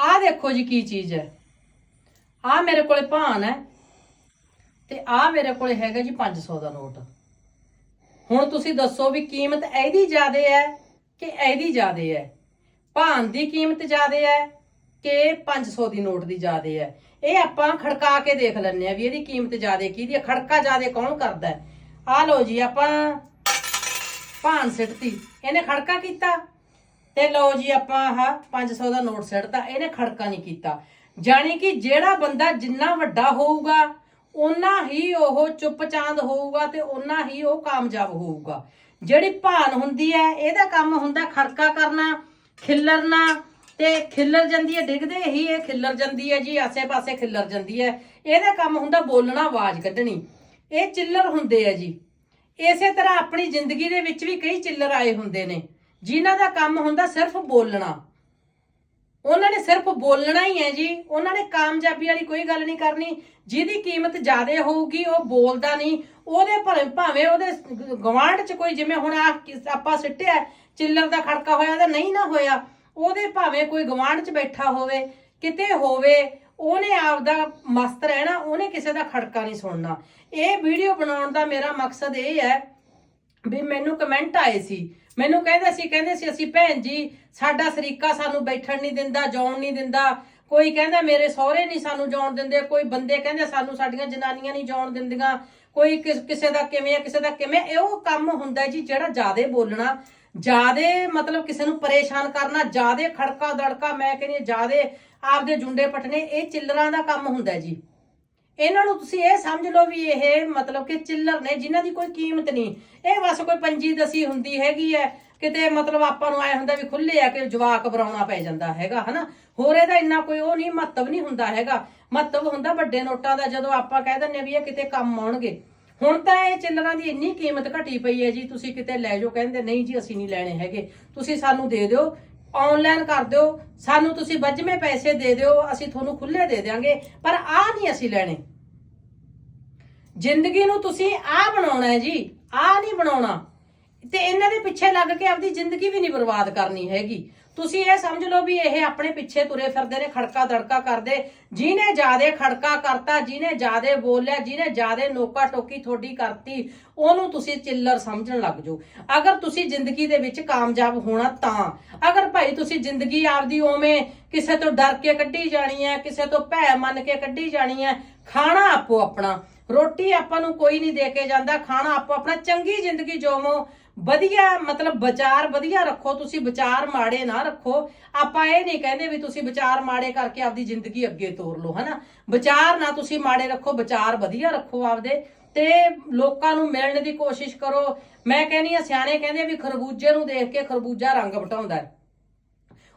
ਆਹ ਦੇਖੋ ਜੀ ਕੀ ਚੀਜ਼ ਹੈ। ਆਹ ਮੇਰੇ ਕੋਲੇ ਭਾਨ ਹੈ ਤੇ ਆਹ ਮੇਰੇ ਕੋਲੇ ਹੈਗਾ ਜੀ 500 ਦਾ ਨੋਟ। ਹੁਣ ਤੁਸੀਂ ਦੱਸੋ ਵੀ ਕੀਮਤ ਇਹਦੀ ਜ਼ਿਆਦੇ ਹੈ ਕਿ ਇਹਦੀ ਜ਼ਿਆਦੇ ਹੈ? ਭਾਨ ਦੀ ਕੀਮਤ ਜ਼ਿਆਦੇ ਹੈ ਕਿ 500 ਦੀ ਨੋਟ ਦੀ ਜ਼ਿਆਦੇ ਹੈ? ਇਹ ਆਪਾਂ ਖੜਕਾ ਕੇ ਦੇਖ ਲੈਂਦੇ ਆ ਵੀ ਇਹਦੀ ਕੀਮਤ ਜ਼ਿਆਦੇ ਕਿਹਦੀ ਹੈ? ਖੜਕਾ ਜ਼ਿਆਦੇ ਕੌਣ ਕਰਦਾ ਆ ਲਓ ਜੀ ਆਪਾਂ ਭਾਨ ਸਿੱਟਤੀ। ਇਹਨੇ ਖੜਕਾ ਕੀਤਾ। ਤੇ ਲਓ ਜੀ ਆਪਾਂ ਆਹ 500 ਦਾ ਨੋਟ ਸਿੱਟਤਾ ਇਹਨੇ ਖੜਕਾ ਨਹੀਂ ਕੀਤਾ। ਜਾਣੀ ਕਿ ਜਿਹੜਾ ਬੰਦਾ ਜਿੰਨਾ ਵੱਡਾ ਹੋਊਗਾ, ਓਨਾ ਹੀ ਉਹ ਚੁੱਪਚਾਂਦ ਹੋਊਗਾ ਤੇ ਓਨਾ ਹੀ ਉਹ ਕਾਮਯਾਬ ਹੋਊਗਾ। ਜਿਹੜੀ ਭਾਨ ਹੁੰਦੀ ਹੈ, ਇਹਦਾ ਕੰਮ ਹੁੰਦਾ ਖੜਕਾ ਕਰਨਾ, ਖਿੱਲਰਨਾ, ਤੇ ਖਿੱਲਰ ਜਾਂਦੀ ਹੈ, ਡਿੱਗਦੇ ਹੀ ਇਹ ਖਿੱਲਰ ਜਾਂਦੀ ਹੈ ਜੀ, ਆਸੇ-ਪਾਸੇ ਖਿੱਲਰ ਜਾਂਦੀ ਹੈ। ਇਹਦਾ ਕੰਮ ਹੁੰਦਾ ਬੋਲਣਾ, ਆਵਾਜ਼ ਕੱਢਣੀ। ਇਹ ਚਿੱਲਰ ਹੁੰਦੇ ਆ ਜੀ। ਇਸੇ ਤਰ੍ਹਾਂ ਆਪਣੀ ਜ਼ਿੰਦਗੀ ਦੇ ਵਿੱਚ ਵੀ ਕਈ ਚਿੱਲਰ ਆਏ ਹੁੰਦੇ ਨੇ। ਜਿਨ੍ਹਾਂ ਦਾ ਕੰਮ ਹੁੰਦਾ ਸਿਰਫ ਬੋਲਣਾ। ਉਹਨਾਂ ਨੇ ਸਿਰਫ ਬੋਲਣਾ ਹੀ ਹੈ ਜੀ। ਉਹਨਾਂ ਨੇ ਕਾਮਯਾਬੀ ਵਾਲੀ ਕੋਈ ਗੱਲ ਨਹੀਂ ਕਰਨੀ। ਜਿਹਦੀ ਕੀਮਤ ਜ਼ਿਆਦਾ ਹੋਊਗੀ, ਉਹ ਬੋਲਦਾ ਨਹੀਂ। ਉਹਦੇ ਭਲੇ ਭਾਵੇਂ ਉਹਦੇ ਗਵਾਂਢ ਚ ਕੋਈ ਜਿਵੇਂ ਹੁਣ ਆਪਾਂ ਸਿੱਟਿਆ, ਚਿੱਲਰ ਦਾ ਖੜਕਾ ਹੋਇਆ ਤਾਂ ਨਹੀਂ ਨਾ ਹੋਇਆ। ਉਹਦੇ ਭਾਵੇਂ ਕੋਈ ਗਵਾਂਢ ਚ ਬੈਠਾ ਹੋਵੇ, ਕਿਤੇ ਹੋਵੇ, ਉਹਨੇ ਆਪਦਾ ਮਸਤ ਰਹਿਣਾ, ਉਹਨੇ ਕਿਸੇ ਦਾ ਖੜਕਾ ਨਹੀਂ ਸੁਣਨਾ। ਇਹ ਵੀਡੀਓ ਬਣਾਉਣ ਦਾ ਮੇਰਾ ਮਕਸਦ ਇਹ ਹੈ ਵੀ ਮੈਨੂੰ ਕਮੈਂਟ ਆਏ ਸੀ ਮੈਨੂੰ ਕਹਿੰਦੇ ਸੀ ਕਹਿੰਦੇ ਸੀ ਅਸੀਂ ਭੈਣ ਜੀ ਸਾਡਾ ਸਰੀਕਾ ਸਾਨੂੰ ਬੈਠਣ ਨਹੀਂ ਦਿੰਦਾ ਜਾਣ ਨਹੀਂ ਦਿੰਦਾ। ਕੋਈ ਕਹਿੰਦਾ ਮੇਰੇ ਸਹੁਰੇ ਨਹੀਂ ਸਾਨੂੰ ਜਾਣ ਦਿੰਦੇ ਕੋਈ ਬੰਦੇ ਕਹਿੰਦੇ ਸਾਨੂੰ ਸਾਡੀਆਂ ਜਨਾਨੀਆਂ ਨਹੀਂ ਜਾਣ ਦਿੰਦੀਆਂ। ਕੋਈ ਕਿਸ- ਕਿਸੇ ਦਾ ਕਿਵੇਂ ਆ ਕਿਸੇ ਦਾ ਕਿਵੇਂ ਇਹ ਉਹ ਕੰਮ ਹੁੰਦਾ ਜੀ ਜਿਹੜਾ ਜ਼ਿਆਦਾ ਬੋਲਣਾ ਜ਼ਿਆਦੇ ਮਤਲਬ ਕਿਸੇ ਨੂੰ ਪਰੇਸ਼ਾਨ ਕਰਨਾ ਜ਼ਿਆਦੇ ਖੜਕਾ ਦੜਕਾ ਮੈਂ ਕਹਿੰਦੀ ਹਾਂ, ਜ਼ਿਆਦੇ ਆਪਦੇ ਜੁੰਡੇ ਪਟਨੇ ਇਹ ਚਿੱਲਰਾਂ ਦਾ ਕੰਮ ਹੁੰਦਾ ਜੀ। ਇਹਨਾਂ ਨੂੰ ਤੁਸੀਂ ਇਹ ਸਮਝ ਲਓ ਵੀ ਇਹ ਮਤਲਬ ਕਿ ਚਿੱਲਰ ਨੇ, ਜਿਨ੍ਹਾਂ ਦੀ ਕੋਈ ਕੀਮਤ ਨਹੀਂ। ਇਹ ਬਸ ਕੋਈ ਪੰਜੀ ਦਸੀ ਹੁੰਦੀ ਹੈਗੀ ਹੈ। ਕਿਤੇ ਮਤਲਬ ਆਪਾਂ ਨੂੰ ਆਏ ਹੁੰਦਾ ਵੀ ਖੁੱਲੇ ਆ ਕਿ ਜਵਾਕ ਬਰਾਉਣਾ ਪੈ ਜਾਂਦਾ ਹੈਗਾ, ਹਨਾ? ਹੋਰ ਇਹਦਾ ਇੰਨਾ ਕੋਈ ਉਹ ਨਹੀਂ, ਮਹੱਤਵ ਨਹੀਂ ਹੁੰਦਾ ਹੈਗਾ। ਮਹੱਤਵ ਹੁੰਦਾ ਵੱਡੇ ਨੋਟਾਂ ਦਾ, ਜਦੋਂ ਆਪਾਂ ਕਹਿ ਦਿੰਨੇ ਵੀ ਇਹ ਕਿਤੇ ਕੰਮ ਆਉਣਗੇ। ਹੁਣ ਤਾਂ ਇਹ ਚਿੱਲਰਾਂ ਦੀ ਇੰਨੀ ਕੀਮਤ ਘਟੀ ਪਈ ਹੈ ਜੀ, ਤੁਸੀਂ ਕਿਤੇ ਲੈ ਜਾਓ, ਕਹਿੰਦੇ, ਨਹੀਂ ਜੀ, ਅਸੀਂ ਨਹੀਂ ਲੈਣੇ ਹੈਗੇ। ਤੁਸੀਂ ਸਾਨੂੰ ਦੇ ਦਿਓ। ਆਨਲਾਈਨ ਕਰ ਦਿਓ, ਸਾਨੂੰ ਤੁਸੀਂ ਵੱਜਵੇਂ ਪੈਸੇ ਦੇ ਦਿਓ, ਅਸੀਂ ਤੁਹਾਨੂੰ ਖੁੱਲੇ ਦੇ ਦਿਆਂਗੇ, ਪਰ ਆਹ ਨਹੀਂ ਅਸੀਂ ਲੈਣੇ। ਜ਼ਿੰਦਗੀ ਨੂੰ ਤੁਸੀਂ ਆਹ ਬਣਾਉਣਾ ਹੈ ਜੀ, ਆਹ ਨਹੀਂ ਬਣਾਉਣਾ। ਤੇ ਇਹਨਾਂ ਦੇ ਪਿੱਛੇ ਲੱਗ ਕੇ ਆਪਦੀ ਜ਼ਿੰਦਗੀ ਵੀ ਨਹੀਂ ਬਰਬਾਦ ਕਰਨੀ ਹੈਗੀ। ਤੁਸੀਂ ਇਹ ਸਮਝ ਲਓ ਵੀ ਇਹ ਆਪਣੇ ਪਿੱਛੇ ਤੁਰੇ ਫਿਰਦੇ ਨੇ, ਖੜਕਾ ਦੜਕਾ ਕਰਦੇ। ਜਿਹਨੇ ਜਿਆਦੇ ਖੜਕਾ ਕਰਤਾ, ਜਿਹਨੇ ਜਿਆਦੇ ਬੋਲਿਆ, ਜਿਹਨੇ ਜਿਆਦੇ ਨੋਕਾ ਟੋਕੀ ਤੁਹਾਡੀ ਕਰਤੀ, ਉਹਨੂੰ ਤੁਸੀਂ ਚਿੱਲਰ ਸਮਝਣ ਲੱਗ ਜਾਓ। ਅਗਰ ਤੁਸੀਂ ਜ਼ਿੰਦਗੀ ਦੇ ਵਿੱਚ ਕਾਮਯਾਬ ਹੋਣਾ ਤਾਂ, ਅਗਰ ਭਾਈ ਤੁਸੀਂ ਜ਼ਿੰਦਗੀ ਆਪਦੀ ਓਵੇਂ ਕਿਸੇ ਤੋਂ ਡਰ ਕੇ ਕੱਢੀ ਜਾਣੀ ਹੈ, ਕਿਸੇ ਤੋਂ ਭੈ ਮੰਨ ਕੇ ਕੱਢੀ ਜਾਣੀ ਹੈ, ਖਾਣਾ ਆਪੋ ਆਪਣਾ। ਰੋਟੀ ਆਪਾਂ ਨੂੰ ਕੋਈ ਨਹੀਂ ਦੇ ਕੇ ਜਾਂਦਾ, ਖਾਣਾ ਆਪੋ ਆਪਣਾ, ਚੰਗੀ ਜ਼ਿੰਦਗੀ ਜੋਵੋ ਵਧੀਆ, ਮਤਲਬ ਵਿਚਾਰ ਵਧੀਆ ਰੱਖੋ, ਤੁਸੀਂ ਵਿਚਾਰ ਮਾੜੇ ਨਾ ਰੱਖੋ। ਆਪਾਂ ਇਹ ਨਹੀਂ ਕਹਿੰਦੇ ਵੀ ਤੁਸੀਂ ਵਿਚਾਰ ਮਾੜੇ ਕਰਕੇ ਆਪਦੀ ਜ਼ਿੰਦਗੀ ਅੱਗੇ ਤੋਰ ਲਓ, ਹਨਾ? ਵਿਚਾਰ ਨਾ ਤੁਸੀਂ ਮਾੜੇ ਰੱਖੋ, ਵਿਚਾਰ ਵਧੀਆ ਰੱਖੋ ਆਪਦੇ। ਤੇ ਲੋਕਾਂ ਨੂੰ ਮਿਲਣ ਦੀ ਕੋਸ਼ਿਸ਼ ਕਰੋ। ਮੈਂ ਕਹਿੰਦੀ ਆ ਸਿਆਣੇ ਕਹਿੰਦੇ ਵੀ ਖਰਬੂਜੇ ਨੂੰ ਦੇਖ ਕੇ ਖਰਬੂਜਾ ਰੰਗ ਵਟਾਉਂਦਾ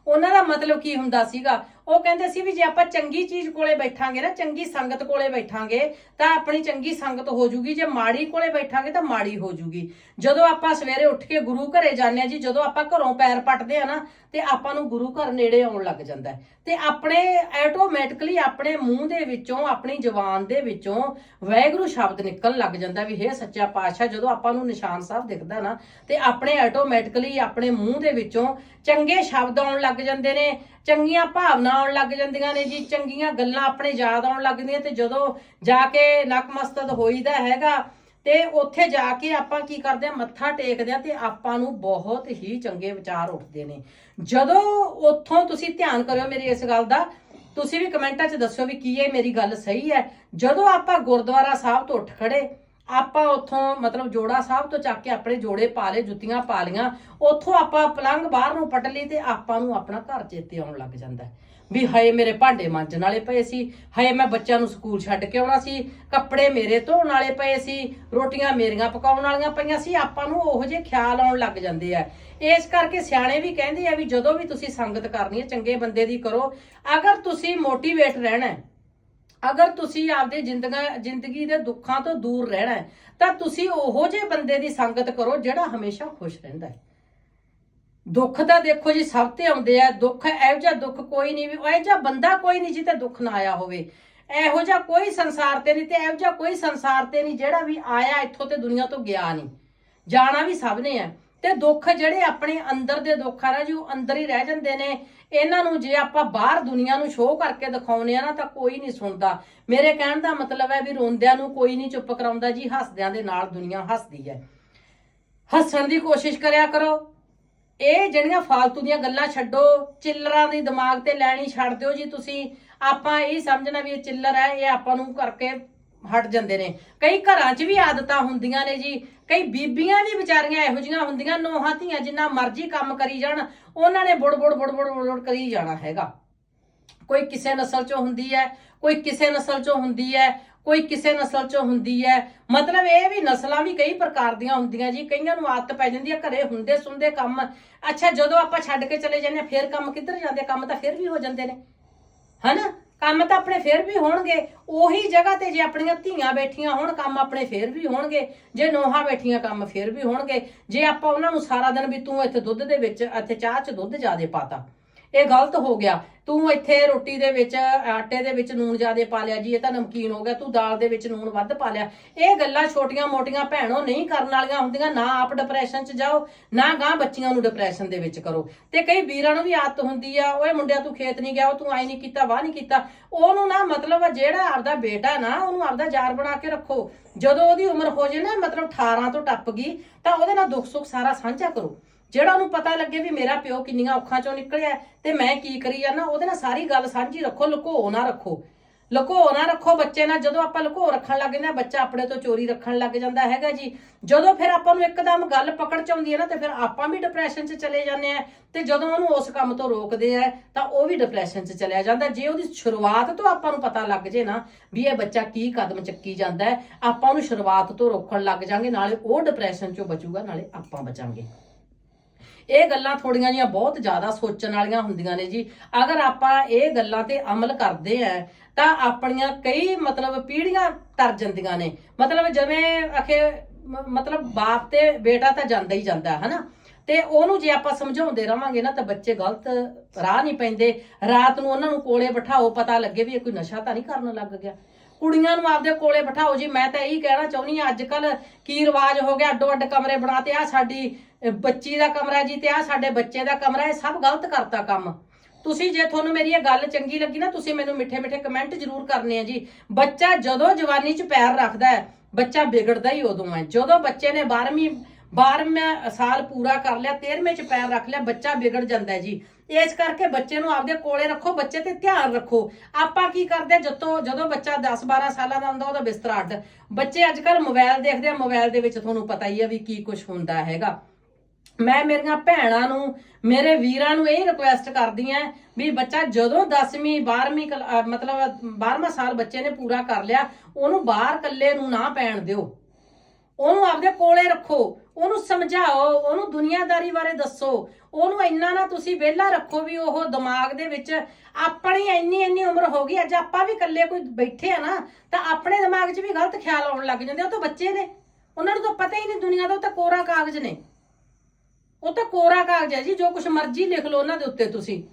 ਉਹਨਾਂ ਦਾ ਮਤਲਬ ਕੀ ਹੁੰਦਾ ਸੀਗਾ? ਉਹ ਕਹਿੰਦੇ ਸੀ ਵੀ ਜੇ ਆਪਾਂ ਚੰਗੀ ਚੀਜ਼ ਕੋਲੇ ਬੈਠਾਂਗੇ ਨਾ, ਚੰਗੀ ਸੰਗਤ ਕੋਲੇ ਬੈਠਾਂਗੇ, ਤਾਂ ਆਪਣੀ ਚੰਗੀ ਸੰਗਤ ਹੋ ਜੂਗੀ। ਜੇ ਮਾੜੀ ਕੋਲੇ ਬੈਠਾਂਗੇ ਤਾਂ ਮਾੜੀ ਹੋ ਜੂਗੀ। ਜਦੋਂ ਆਪਾਂ ਸਵੇਰੇ ਉੱਠ ਕੇ ਗੁਰੂ ਘਰੇ ਜਾਂਦੇ ਆ ਜੀ, ਜਦੋਂ ਆਪਾਂ ਘਰੋਂ ਪੈਰ ਪੱਟਦੇ ਆ ਨਾ, ਤੇ ਆਪਾਂ ਨੂੰ ਗੁਰੂ ਘਰ ਨੇੜੇ ਆਉਣ ਲੱਗ ਜਾਂਦਾ ਤੇ ਆਪਣੇ ਆਟੋਮੈਟਿਕਲੀ ਆਪਣੇ ਮੂੰਹ ਦੇ ਵਿੱਚੋਂ, ਆਪਣੀ ਜ਼ੁਬਾਨ ਦੇ ਵਿੱਚੋਂ ਵਾਹਿਗੁਰੂ ਸ਼ਬਦ ਨਿਕਲਣ ਲੱਗ ਜਾਂਦਾ ਵੀ, ਹੇ ਸੱਚਾ ਪਾਤਸ਼ਾਹ, ਜਦੋਂ ਆਪਾਂ ਨੂੰ ਨਿਸ਼ਾਨ ਸਾਹਿਬ ਦਿਖਦਾ ਨਾ, ਤੇ ਆਪਣੇ ਆਟੋਮੈਟਿਕਲੀ ਆਪਣੇ ਮੂੰਹ ਦੇ ਵਿੱਚੋਂ ਚੰਗੇ ਸ਼ਬਦ ਆਉਣ ਲੱਗ ਜਾਂਦੇ ਨੇ ਚੰਗੀਆਂ ਭਾਵਨਾ ਆਉਣ ਲੱਗ ਜਾਂਦੀਆਂ ਨੇ ਜੀ, ਚੰਗੀਆਂ ਗੱਲਾਂ ਆਪਣੇ ਯਾਦ ਆਉਣ ਲੱਗਦੀਆਂ ਤੇ ਜਦੋਂ ਜਾ ਕੇ ਨਕਮਸਤਦ ਹੋਈਦਾ ਹੈਗਾ, ਤੇ ਉੱਥੇ ਜਾ ਕੇ ਆਪਾਂ ਕੀ ਕਰਦੇ ਆ ਮੱਥਾ ਟੇਕਦੇ ਆ ਤੇ ਆਪਾਂ ਨੂੰ ਬਹੁਤ ਹੀ ਚੰਗੇ ਵਿਚਾਰ ਉੱਠਦੇ ਨੇ। ਜਦੋਂ ਉੱਥੋਂ ਤੁਸੀਂ ਧਿਆਨ ਕਰਿਓ ਮੇਰੀ ਇਸ ਗੱਲ ਦਾ, ਤੁਸੀਂ ਵੀ ਕਮੈਂਟਾਂ 'ਚ ਦੱਸਿਓ ਵੀ ਕੀ ਇਹ ਮੇਰੀ ਗੱਲ ਸਹੀ ਹੈ। ਜਦੋਂ ਆਪਾਂ ਗੁਰਦੁਆਰਾ ਸਾਹਿਬ ਤੋਂ ਉੱਠ ਖੜੇ ਆਪਾਂ ਉੱਥੋਂ ਮਤਲਬ ਜੋੜਾ ਸਾਹਿਬ ਤੋਂ ਚੱਕ ਕੇ ਆਪਣੇ ਜੋੜੇ ਪਾ ਲਏ, ਜੁੱਤੀਆਂ ਪਾ ਲੀਆਂ ਉੱਥੋਂ ਆਪਾਂ ਪਲੰਗ ਬਾਹਰ ਨੂੰ ਪਟ ਲਈ ਤੇ ਆਪਾਂ ਨੂੰ ਆਪਣਾ ਘਰ ਚੇਤੇ ਆਉਣ ਲੱਗ ਜਾਂਦਾ ਵੀ ਹਏ ਮੇਰੇ ਭਾਂਡੇ ਮਾਂਜਣ ਵਾਲੇ ਪਏ ਸੀ, ਹਏ ਮੈਂ ਬੱਚਿਆਂ ਨੂੰ ਸਕੂਲ ਛੱਡ ਕੇ ਆਉਣਾ ਸੀ, ਕੱਪੜੇ ਮੇਰੇ ਧੋਣ ਵਾਲੇ ਪਏ ਸੀ, ਰੋਟੀਆਂ ਮੇਰੀਆਂ ਪਕਾਉਣ ਵਾਲੀਆਂ ਪਈਆਂ ਸੀ, ਆਪਾਂ ਨੂੰ ਉਹੋ ਜਿਹੇ ਖਿਆਲ ਆਉਣ ਲੱਗ ਜਾਂਦੇ ਆ। ਇਸ ਕਰਕੇ ਸਿਆਣੇ ਵੀ ਕਹਿੰਦੇ ਆ ਵੀ ਜਦੋਂ ਵੀ ਤੁਸੀਂ ਸੰਗਤ ਕਰਨੀ ਹੈ, ਚੰਗੇ ਬੰਦੇ ਦੀ ਕਰੋ। ਅਗਰ ਤੁਸੀਂ ਮੋਟੀਵੇਟ ਰਹਿਣਾ ਹੈ ਅਗਰ ਤੁਸੀਂ ਆਪਦੇ ਜ਼ਿੰਦਗਾ, ਜ਼ਿੰਦਗੀ ਦੇ ਦੁੱਖਾਂ ਤੋਂ ਦੂਰ ਰਹਿਣਾ ਹੈ, ਤਾਂ ਤੁਸੀਂ ਉਹੋ ਜਿਹੇ ਬੰਦੇ ਦੀ ਸੰਗਤ ਕਰੋ ਜਿਹੜਾ ਹਮੇਸ਼ਾ ਖੁਸ਼ ਰਹਿੰਦਾ ਹੈ। ਦੁੱਖ ਤਾਂ ਦੇਖੋ ਜੀ ਸਭ ਤੇ ਆਉਂਦੇ ਆ। ਦੁੱਖ, ਇਹੋ ਜਿਹਾ ਦੁੱਖ ਕੋਈ ਨਹੀਂ ਵੀ, ਇਹੋ ਜਿਹਾ ਬੰਦਾ ਕੋਈ ਨਹੀਂ ਜਿੱਤੇ ਦੁੱਖ ਨਾ ਆਇਆ ਹੋਵੇ। ਇਹੋ ਜਿਹਾ ਕੋਈ ਸੰਸਾਰ ਤੇ ਨਹੀਂ ਤੇ ਇਹੋ ਜਿਹਾ ਕੋਈ ਸੰਸਾਰ ਤੇ ਨਹੀਂ ਜਿਹੜਾ ਵੀ ਆਇਆ ਇੱਥੋਂ ਤੇ ਦੁਨੀਆ ਤੋਂ ਗਿਆ ਨਹੀਂ। ਜਾਣਾ ਵੀ ਸਭ ਨੇ ਆ। ਤੇ ਦੁੱਖ ਜਿਹੜੇ ਆਪਣੇ ਅੰਦਰ ਦੇ ਦੁੱਖ ਆ ਨਾ ਜੀ, ਉਹ ਅੰਦਰ ਹੀ ਰਹਿ ਜਾਂਦੇ ਨੇ। ਇਹਨਾਂ ਨੂੰ ਜੇ ਆਪਾਂ ਬਾਹਰ ਦੁਨੀਆ ਨੂੰ ਸ਼ੋਅ ਕਰਕੇ ਦਿਖਾਉਨੇ ਆ ਨਾ, ਤਾਂ ਕੋਈ ਨਹੀਂ ਸੁਣਦਾ। ਮੇਰੇ ਕਹਿਣ ਦਾ ਮਤਲਬ ਹੈ ਵੀ ਰੋਂਦਿਆਂ ਨੂੰ ਕੋਈ ਨਹੀਂ ਚੁੱਪ ਕਰਾਉਂਦਾ ਜੀ, ਹੱਸਦਿਆਂ ਦੇ ਨਾਲ ਦੁਨੀਆ ਹੱਸਦੀ ਹੈ। ਹੱਸਣ ਦੀ ਕੋਸ਼ਿਸ਼ ਕਰਿਆ ਕਰੋ। ਇਹ ਜਿਹੜੀਆਂ ਫਾਲਤੂ ਦੀਆਂ ਗੱਲਾਂ ਛੱਡੋ, ਚਿੱਲਰਾਂ ਦੀ ਦਿਮਾਗ ਤੇ ਲੈਣੀ ਛੱਡ ਦਿਓ ਜੀ ਤੁਸੀਂ। ਆਪਾਂ ਇਹ ਸਮਝਣਾ ਵੀ ਇਹ ਚਿੱਲਰ ਹੈ, ਇਹ ਆਪਾਂ ਨੂੰ ਕਰਕੇ ਹਟ ਜਾਂਦੇ ਨੇ। ਕਈ ਘਰਾਂ 'ਚ ਵੀ ਆਦਤਾਂ ਹੁੰਦੀਆਂ ਨੇ ਜੀ। ਕਈ ਬੀਬੀਆਂ ਵੀ ਵਿਚਾਰੀਆਂ ਇਹੋ ਜਿਹੀਆਂ ਹੁੰਦੀਆਂ, ਨੋਹਾਂ ਧੀਆਂ ਜਿੰਨਾ ਮਰਜ਼ੀ ਕੰਮ ਕਰੀ ਜਾਣ, ਉਹਨਾਂ ਨੇ ਬੁੜ ਬੁੜ ਬੁੜ ਬੁੜ ਬੁੜ ਬੁੜ ਕਰੀ ਜਾਣਾ ਹੈਗਾ। ਕੋਈ ਕਿਸੇ ਨਸਲ ਚੋਂ ਹੁੰਦੀ ਹੈ, ਕੋਈ ਕਿਸੇ ਨਸਲ ਚੋਂ ਹੁੰਦੀ ਹੈ, ਕੋਈ ਕਿਸੇ ਨਸਲ ਚੋਂ ਹੁੰਦੀ ਹੈ। ਮਤਲਬ ਇਹ ਵੀ ਨਸਲਾਂ ਵੀ ਕਈ ਪ੍ਰਕਾਰ ਦੀਆਂ ਹੁੰਦੀਆਂ ਜੀ। ਕਈਆਂ ਨੂੰ ਆਦਤ ਪੈ ਜਾਂਦੀ ਹੈ ਘਰੇ ਹੁੰਦੇ ਸੁੰਦੇ ਕੰਮ। ਅੱਛਾ, ਜਦੋਂ ਆਪਾਂ ਛੱਡ ਕੇ ਚਲੇ ਜਾਂਦੇ ਹਾਂ, ਫਿਰ ਕੰਮ ਕਿੱਧਰ ਜਾਂਦੇ? ਕੰਮ ਤਾਂ ਫਿਰ ਵੀ ਹੋ ਜਾਂਦੇ ਨੇ। ਹਨਾ? ਕੰਮ ਤਾਂ ਆਪਣੇ ਫੇਰ ਵੀ ਹੋਣਗੇ, ਉਹੀ ਜਗ੍ਹਾ ਤੇ ਜੇ ਆਪਣੀਆਂ ਧੀਆਂ ਬੈਠੀਆਂ ਹੋਣ, ਕੰਮ ਆਪਣੇ ਫੇਰ ਵੀ ਹੋਣਗੇ। ਜੇ ਨੋਹਾਂ ਬੈਠੀਆਂ, ਕੰਮ ਫੇਰ ਵੀ ਹੋਣਗੇ। ਜੇ ਆਪਾਂ ਉਹਨਾਂ ਨੂੰ ਸਾਰਾ ਦਿਨ ਵੀ ਤੂੰ ਇੱਥੇ ਦੁੱਧ ਦੇ ਵਿੱਚ, ਇੱਥੇ ਚਾਹ 'ਚ ਦੁੱਧ ਜ਼ਿਆਦਾ ਪਾਤਾ। ਇਹ ਗਲਤ ਹੋ ਗਿਆ। ਤੂੰ ਇੱਥੇ ਰੋਟੀ ਦੇ ਵਿੱਚ, ਆਟੇ ਦੇ ਵਿੱਚ ਨੂਣ ਜ਼ਿਆਦਾ ਪਾ ਲਿਆ ਜੀ, ਇਹ ਤਾਂ ਨਮਕੀਨ ਹੋ ਗਿਆ। ਤੂੰ ਦਾਲ ਦੇ ਵਿੱਚ ਨੂਣ ਵੱਧ ਪਾ ਲਿਆ। ਇਹ ਗੱਲਾਂ ਛੋਟੀਆਂ ਮੋਟੀਆਂ ਭੈਣੋ ਨਹੀਂ ਕਰਨ ਵਾਲੀਆਂ ਹੁੰਦੀਆਂ। ਨਾ ਆਪ ਡਿਪਰੈਸ਼ਨ 'ਚ ਜਾਓ, ਨਾ ਗਾਂ ਬੱਚੀਆਂ ਨੂੰ ਡਿਪਰੈਸ਼ਨ ਦੇ ਵਿੱਚ ਕਰੋ। ਤੇ ਕਈ ਵੀਰਾਂ ਨੂੰ ਵੀ ਆਦਤ ਹੁੰਦੀ ਆ, ਓਏ ਮੁੰਡਿਆ ਤੂੰ ਖੇਤ ਨਹੀਂ ਗਿਆ, ਉਹ ਤੂੰ ਆਈ ਨਹੀਂ ਕੀਤਾ, ਵਾਹ ਨਹੀਂ ਕੀਤਾ। ਉਹਨੂੰ ਨਾ ਮਤਲਬ ਜਿਹੜਾ ਆਪਦਾ ਬੇਟਾ ਨਾ, ਉਹਨੂੰ ਆਪਦਾ ਯਾਰ ਬਣਾ ਕੇ ਰੱਖੋ। ਜਦੋਂ ਉਹਦੀ ਉਮਰ ਹੋ ਜੇ ਨਾ, ਮਤਲਬ 18 ਤੋਂ ਟੱਪ ਗਈ, ਤਾਂ ਉਹਦੇ ਨਾਲ ਦੁੱਖ ਸੁੱਖ ਸਾਰਾ ਸਾਂਝਾ ਕਰੋ। ਜਿਹੜਾ ਉਹਨੂੰ ਪਤਾ ਲੱਗੇ ਵੀ ਮੇਰਾ ਪਿਓ ਕਿੰਨੀਆਂ ਔਖਾਂ ਚੋਂ ਨਿਕਲਿਆ ਤੇ ਮੈਂ ਕੀ ਕਰੀ ਜਾਂਦਾ ਉਹਦੇ ਨਾਲ ਸਾਰੀ ਗੱਲ ਸਾਂਝੀ ਰੱਖੋ, ਲੁਕੋ ਨਾ ਰੱਖੋ। ਲੁਕੋ ਨਾ ਰੱਖੋ ਬੱਚੇ ਨਾਲ, ਜਦੋਂ ਆਪਾਂ ਲੁਕੋ ਰੱਖਣ ਲੱਗ ਜਾਂਦੇ ਆ ਬੱਚਾ ਆਪਣੇ ਤੋਂ ਚੋਰੀ ਰੱਖਣ ਲੱਗ ਜਾਂਦਾ ਹੈਗਾ ਜੀ। ਜਦੋਂ ਫਿਰ ਆਪਾਂ ਨੂੰ ਇੱਕਦਮ ਗੱਲ ਪਕੜ ਚ ਆਉਂਦੀ ਹੈ ਨਾ, ਤੇ ਫਿਰ ਆਪਾਂ ਵੀ ਡਿਪਰੈਸ਼ਨ 'ਚ ਚਲੇ ਜਾਂਦੇ ਆ ਤੇ ਜਦੋਂ ਉਹਨੂੰ ਉਸ ਕੰਮ ਤੋਂ ਰੋਕਦੇ ਆ, ਤਾਂ ਉਹ ਵੀ ਡਿਪਰੈਸ਼ਨ 'ਚ ਚਲਿਆ ਜਾਂਦਾ। ਜੇ ਉਹਦੀ ਸ਼ੁਰੂਆਤ ਤੋਂ ਆਪਾਂ ਨੂੰ ਪਤਾ ਲੱਗ ਜੇ ਨਾ, ਵੀ ਇਹ ਬੱਚਾ ਕੀ ਕਦਮ ਚੱਕੀ ਜਾਂਦਾ ਆਪਾਂ ਉਹਨੂੰ ਸ਼ੁਰੂਆਤ ਤੋਂ ਰੋਕਣ ਲੱਗ ਜਾਾਂਗੇ, ਨਾਲੇ ਉਹ ਡਿਪਰੈਸ਼ਨ 'ਚੋਂ ਬਚੂਗਾ, ਨਾਲੇ ਆਪਾਂ ਬਚਾਂਗੇ। ਇਹ ਗੱਲਾਂ ਥੋੜੀਆਂ ਜੀਆਂ ਬਹੁਤ ਜ਼ਿਆਦਾ ਸੋਚਣ ਵਾਲੀਆਂ ਹੁੰਦੀਆਂ ਨੇ ਜੀ। ਅਗਰ ਆਪਾਂ ਇਹ ਗੱਲਾਂ ਤੇ ਅਮਲ ਕਰਦੇ ਆ, ਤਾਂ ਆਪਣੀਆਂ ਕਈ ਮਤਲਬ ਪੀੜ੍ਹੀਆਂ ਤਰ ਜਾਂਦੀਆਂ ਨੇ। ਮਤਲਬ ਜਿਵੇਂ ਅਖੇ ਮਤਲਬ ਬਾਪ ਤੇ ਬੇਟਾ ਤਾਂ ਜਾਂਦਾ ਹੀ ਜਾਂਦਾ, ਹਨਾ? ਤੇ ਉਹਨੂੰ ਜੇ ਆਪਾਂ ਸਮਝਾਉਂਦੇ ਰਵਾਂਗੇ ਨਾ, ਤਾਂ ਬੱਚੇ ਗਲਤ ਰਾਹ ਨਹੀਂ ਪੈਂਦੇ। ਰਾਤ ਨੂੰ ਉਹਨਾਂ ਨੂੰ ਕੋਲੇ ਬਿਠਾਓ, ਪਤਾ ਲੱਗੇ ਵੀ ਇਹ ਕੋਈ ਨਸ਼ਾ ਤਾਂ ਨਹੀਂ ਕਰਨ ਲੱਗ ਗਿਆ। ਕੁੜੀਆਂ ਨੂੰ ਆਪਦੇ ਕੋਲੇ ਬਿਠਾਓ। ਜੀ, ਮੈਂ ਤਾਂ ਇਹੀ ਕਹਿਣਾ ਚਾਹੁੰਦੀ ਆ ਅੱਜ ਕੱਲ ਕੀ ਰਿਵਾਜ ਹੋ ਗਿਆ ਅੱਡੋ ਅੱਡ ਕਮਰੇ ਬਣਾਤੇ ਆ ਸਾਡੀ ਅਹ, ਬੱਚੀ ਦਾ ਕਮਰਾ ਜੀ ਤੇ ਆ ਸਾਡੇ ਬੱਚੇ ਦਾ ਕਮਰਾ ਇਹ ਸਭ ਗਲਤ ਕਰਤਾ ਕੰਮ। ਤੁਸੀਂ ਜੇ ਤੁਹਾਨੂੰ ਮੇਰੀ ਇਹ ਗੱਲ ਚੰਗੀ ਲੱਗੀ ਨਾ ਤੁਸੀਂ ਮੈਨੂੰ ਮਿੱਠੇ ਮਿੱਠੇ ਕਮੈਂਟ ਜ਼ਰੂਰ ਕਰਨੇ ਆ ਜੀ। ਬੱਚਾ ਜਦੋਂ ਜਵਾਨੀ 'ਚ ਪੈਰ ਰੱਖਦਾ ਹੈ ਬੱਚਾ ਵਿਗੜਦਾ ਹੀ ਉਦੋਂ ਹੈ। ਜਦੋਂ ਬੱਚੇ ਨੇ 12ਵੀਂ 12ਵਾਂ ਸਾਲ ਪੂਰਾ ਕਰ ਲਿਆ 13ਵੇਂ 'ਚ ਪੈਰ ਰੱਖ ਲਿਆ ਬੱਚਾ ਵਿਗੜ ਜਾਂਦਾ ਜੀ। ਇਸ ਕਰਕੇ ਬੱਚੇ ਨੂੰ ਆਪਦੇ ਕੋਲੇ ਰੱਖੋ ਬੱਚੇ ਤੇ ਧਿਆਨ ਰੱਖੋ। ਆਪਾਂ ਕੀ ਕਰਦੇ ਹਾਂ, ਜਦੋਂ ਜਦੋਂ ਬੱਚਾ 10 12 ਸਾਲਾਂ ਦਾ ਹੁੰਦਾ ਉਹਦਾ ਬਿਸਤਰਾ ਅੱਡ। ਬੱਚੇ ਅੱਜ ਕੱਲ ਮੋਬਾਈਲ ਦੇਖਦੇ ਆ ਮੋਬਾਈਲ ਦੇ ਵਿੱਚ ਤੁਹਾਨੂੰ ਪਤਾ ਹੀ ਆ ਵੀ ਕੀ ਕੁਝ ਹੁੰਦਾ ਹੈਗਾ। ਮੈਂ ਮੇਰੀਆਂ ਭੈਣਾਂ ਨੂੰ, ਮੇਰੇ ਵੀਰਾਂ ਨੂੰ ਇਹ ਰਿਕੁਐਸਟ ਕਰਦੀ ਆਂ ਵੀ ਬੱਚਾ ਜਦੋਂ 10ਵੀਂ 12ਵੀਂ ਕਲ- ਮਤਲਬ 12ਵਾਂ ਸਾਲ ਬੱਚੇ ਨੇ ਪੂਰਾ ਕਰ ਲਿਆ, ਉਹਨੂੰ ਬਾਹਰ ਇਕੱਲੇ ਨੂੰ ਨਾ ਪੈਣ ਦਿਓ। ਉਹਨੂੰ ਆਪਦੇ ਕੋਲੇ ਰੱਖੋ, ਉਹਨੂੰ ਸਮਝਾਓ, ਉਹਨੂੰ ਦੁਨੀਆਦਾਰੀ ਬਾਰੇ ਦੱਸੋ। ਉਹਨੂੰ ਇੰਨਾ ਨਾ ਤੁਸੀਂ ਵਿਹਲਾ ਰੱਖੋ ਵੀ ਉਹ ਦਿਮਾਗ ਦੇ ਵਿੱਚ ਆਪਣੀ ਇੰਨੀ ਇੰਨੀ ਉਮਰ ਹੋ ਗਈ, ਅੱਜ ਆਪਾਂ ਵੀ ਇਕੱਲੇ ਕੋਈ ਬੈਠੇ ਆ ਨਾ, ਤਾਂ ਆਪਣੇ ਦਿਮਾਗ 'ਚ ਵੀ ਗਲਤ ਖਿਆਲ ਆਉਣ ਲੱਗ ਜਾਂਦੇ ਉਹ ਤਾਂ ਬੱਚੇ ਨੇ ਉਹਨਾਂ ਨੂੰ ਤਾਂ ਪਤਾ ਹੀ ਨਹੀਂ ਦੁਨੀਆ ਦਾ, ਉਹ ਤਾਂ ਕੋਰਾ ਕਾਗਜ਼ ਨੇ। ਉਹ ਤਾਂ ਕੋਰਾ ਕਾਗਜ਼ ਹੈ ਜੀ, ਜੋ ਕੁਝ ਮਰਜ਼ੀ ਲਿਖ ਲਓ ਉਹਨਾਂ ਦੇ ਉੱਤੇ ਤੁਸੀਂ।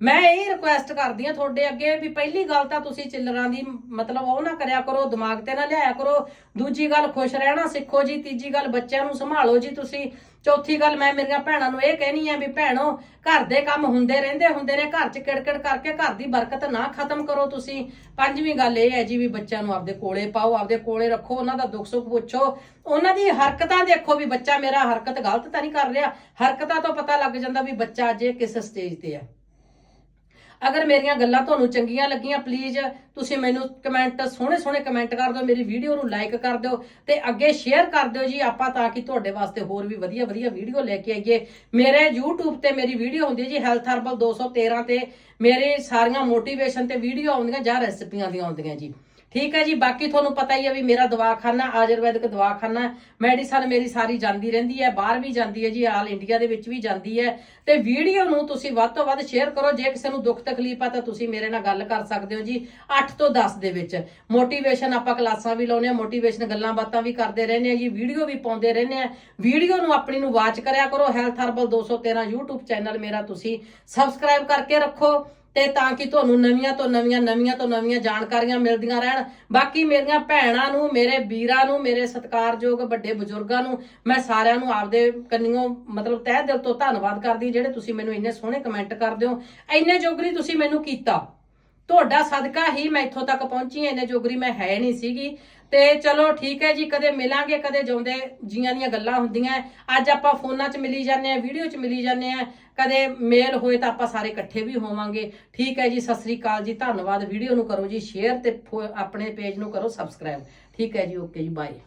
ਮੈਂ ਇਹ ਰਿਕੁਐਸਟ ਕਰਦੀ ਆ ਤੁਹਾਡੇ ਅੱਗੇ ਵੀ ਪਹਿਲੀ ਗੱਲ ਤਾਂ ਤੁਸੀਂ ਚਿੱਲਰਾਂ ਦੀ ਮਤਲਬ ਉਹ ਨਾ ਕਰਿਆ ਕਰੋ, ਦਿਮਾਗ ਤੇ ਨਾ ਲਿਆਇਆ ਕਰੋ। ਦੂਜੀ ਗੱਲ, ਖੁਸ਼ ਰਹਿਣਾ ਸਿੱਖੋ ਜੀ। ਤੀਜੀ ਗੱਲ, ਬੱਚਿਆਂ ਨੂੰ ਸੰਭਾਲੋ ਜੀ ਤੁਸੀਂ। ਚੌਥੀ ਗੱਲ, ਮੈਂ ਮੇਰੀਆਂ ਭੈਣਾਂ ਨੂੰ ਇਹ ਕਹਿਣੀ ਆ ਵੀ ਭੈਣੋ, ਘਰ ਦੇ ਕੰਮ ਹੁੰਦੇ ਰਹਿੰਦੇ ਹੁੰਦੇ ਨੇ, ਘਰ 'ਚ ਕਿੜਕਿੜ ਕਰਕੇ ਘਰ ਦੀ ਬਰਕਤ ਨਾ ਖਤਮ ਕਰੋ ਤੁਸੀਂ। ਪੰਜਵੀਂ ਗੱਲ ਇਹ ਹੈ ਜੀ ਵੀ ਬੱਚਿਆਂ ਨੂੰ ਆਪਦੇ ਕੋਲੇ ਪਾਓ, ਆਪਦੇ ਕੋਲੇ ਰੱਖੋ, ਉਹਨਾਂ ਦਾ ਦੁੱਖ ਸੁੱਖ ਪੁੱਛੋ। ਉਹਨਾਂ ਦੀ ਹਰਕਤਾਂ ਦੇਖੋ ਵੀ ਬੱਚਾ ਮੇਰਾ ਹਰਕਤ ਗਲਤ ਤਾਂ ਨਹੀਂ ਕਰ ਰਿਹਾ। ਹਰਕਤਾਂ ਤੋਂ ਪਤਾ ਲੱਗ ਜਾਂਦਾ ਵੀ ਬੱਚਾ ਅਜੇ ਕਿਸ ਸਟੇਜ ਤੇ ਹੈ। ਅਗਰ ਮੇਰੀਆਂ ਗੱਲਾਂ ਤੁਹਾਨੂੰ ਚੰਗੀਆਂ ਲੱਗੀਆਂ ਪਲੀਜ਼ ਤੁਸੀਂ ਮੈਨੂੰ ਕਮੈਂਟ ਸੋਹਣੇ ਸੋਹਣੇ ਕਮੈਂਟ ਕਰ ਦਿਓ, ਮੇਰੀ ਵੀਡੀਓ ਨੂੰ ਲਾਈਕ ਕਰ ਦਿਓ ਤੇ ਅੱਗੇ ਸ਼ੇਅਰ ਕਰ ਦਿਓ ਜੀ ਆਪਾਂ ਤਾਂ ਕਿ ਤੁਹਾਡੇ ਵਾਸਤੇ ਹੋਰ ਵੀ ਵਧੀਆ ਵਧੀਆ ਵੀਡੀਓ ਲੈ ਕੇ ਆਈਏ। ਮੇਰੇ YouTube ਤੇ ਮੇਰੀ ਵੀਡੀਓ ਹੁੰਦੀ ਹੈ ਜੀ ਹੈਲਥ ਹਰਬਲ 213 ਤੇ ਮੇਰੇ ਸਾਰੀਆਂ ਮੋਟੀਵੇਸ਼ਨ ਤੇ ਵੀਡੀਓ ਆਉਂਦੀਆਂ ਜਾਂ ਰੈਸਪੀਆਂ ਦੀਆਂ ਆਉਂਦੀਆਂ ਜੀ। ਠੀਕ ਹੈ ਜੀ, ਬਾਕੀ ਤੁਹਾਨੂੰ ਪਤਾ ਹੀ ਹੈ ਵੀ ਮੇਰਾ ਦਵਾਖਾਨਾ, ਆਯੁਰਵੈਦਿਕ ਦਵਾਖਾਨਾ, ਮੈਡੀਸਨ ਮੇਰੀ ਸਾਰੀ ਜਾਂਦੀ ਰਹਿੰਦੀ ਹੈ, ਬਾਹਰ ਵੀ ਜਾਂਦੀ ਹੈ ਜੀ, ਆਲ ਇੰਡੀਆ ਦੇ ਵਿੱਚ ਵੀ ਜਾਂਦੀ ਹੈ। ਤੇ ਵੀਡੀਓ ਨੂੰ ਤੁਸੀਂ ਵੱਧ ਤੋਂ ਵੱਧ ਸ਼ੇਅਰ ਕਰੋ, ਜੇ ਕਿਸੇ ਨੂੰ ਦੁੱਖ ਤਕਲੀਫ ਆ ਤਾਂ ਤੁਸੀਂ ਮੇਰੇ ਨਾਲ ਗੱਲ ਕਰ ਸਕਦੇ ਹੋ ਜੀ 8 ਤੋਂ 10 ਦੇ ਵਿੱਚ। ਮੋਟੀਵੇਸ਼ਨ ਆਪਾਂ ਕਲਾਸਾਂ ਵੀ ਲਾਉਨੇ ਆ ਮੋਟੀਵੇਸ਼ਨ ਗੱਲਾਂ ਬਾਤਾਂ ਵੀ ਕਰਦੇ ਰਹਿੰਦੇ ਆ ਜੀ, ਵੀਡੀਓ ਵੀ ਪਾਉਂਦੇ ਰਹਿੰਦੇ ਆ ਵੀਡੀਓ ਨੂੰ ਆਪਣੀ ਨੂੰ ਵਾਚ ਕਰਿਆ ਕਰੋ ਹੈਲਥ ਹਰਬਲ 213 YouTube ਚੈਨਲ ਮੇਰਾ ਤੁਸੀਂ ਸਬਸਕ੍ਰਾਈਬ ਕਰਕੇ ਰੱਖੋ। ਤੇ ਤਾਂ ਕਿ ਤੁਹਾਨੂੰ ਨਵੀਆਂ ਤੋਂ ਨਵੀਆਂ ਨਵੀਆਂ ਤੋਂ ਨਵੀਆਂ ਜਾਣਕਾਰੀਆਂ ਮਿਲਦੀਆਂ ਰਹਿਣ। ਬਾਕੀ ਮੇਰੀਆਂ ਭੈਣਾਂ ਨੂੰ, ਮੇਰੇ ਵੀਰਾਂ ਨੂੰ, ਮੇਰੇ ਸਤਿਕਾਰਯੋਗ ਵੱਡੇ ਬਜ਼ੁਰਗਾਂ ਨੂੰ ਮੈਂ ਸਾਰਿਆਂ ਨੂੰ ਆਪਦੇ ਕੰਨੀਓ, ਮਤਲਬ ਤਹਿ ਦਿਲ ਤੋਂ ਧੰਨਵਾਦ ਕਰਦੀ, ਜਿਹੜੇ ਤੁਸੀਂ ਮੈਨੂੰ ਇੰਨੇ ਸੋਹਣੇ ਕਮੈਂਟ ਕਰਦੇ ਹੋ ਇੰਨੇ ਜੋਗਰੀ ਤੁਸੀਂ ਮੈਨੂੰ ਕੀਤਾ। ਤੁਹਾਡਾ ਸਦਕਾ ਹੀ ਮੈਂ ਇੱਥੋਂ ਤੱਕ ਪਹੁੰਚੀ ਹਾਂ, ਇੰਨੇ ਜੋਗਰੀ ਮੈਂ ਹੈ ਨਹੀਂ ਸੀਗੀ। ਤੇ ਚਲੋ ਠੀਕ ਹੈ ਜੀ, ਕਦੇ ਮਿਲਾਂਗੇ, ਕਦੇ ਜਿਉਂਦੇ ਜੀਆਂ ਦੀਆਂ ਗੱਲਾਂ ਹੁੰਦੀਆਂ ਅੱਜ ਆਪਾਂ ਫੋਨਾਂ 'ਚ ਮਿਲੀ ਜਾਂਦੇ ਆ ਵੀਡੀਓ 'ਚ ਮਿਲੀ ਜਾਂਦੇ ਆ ਕਦੇ ਮੇਲ ਹੋਏ ਤਾਂ ਆਪਾਂ ਸਾਰੇ ਇਕੱਠੇ ਵੀ ਹੋਵਾਂਗੇ। ਠੀਕ ਹੈ ਜੀ, ਸਤਿ ਸ੍ਰੀ ਅਕਾਲ ਜੀ, ਧੰਨਵਾਦ। ਵੀਡੀਓ ਨੂੰ ਕਰੋ ਜੀ, ਸ਼ੇਅਰ ਤੇ ਫੋ- ਆਪਣੇ ਪੇਜ ਨੂੰ ਕਰੋ ਸਬਸਕ੍ਰਾਈਬ। ਠੀਕ ਹੈ ਜੀ, ਓਕੇ ਜੀ, ਬਾਏ।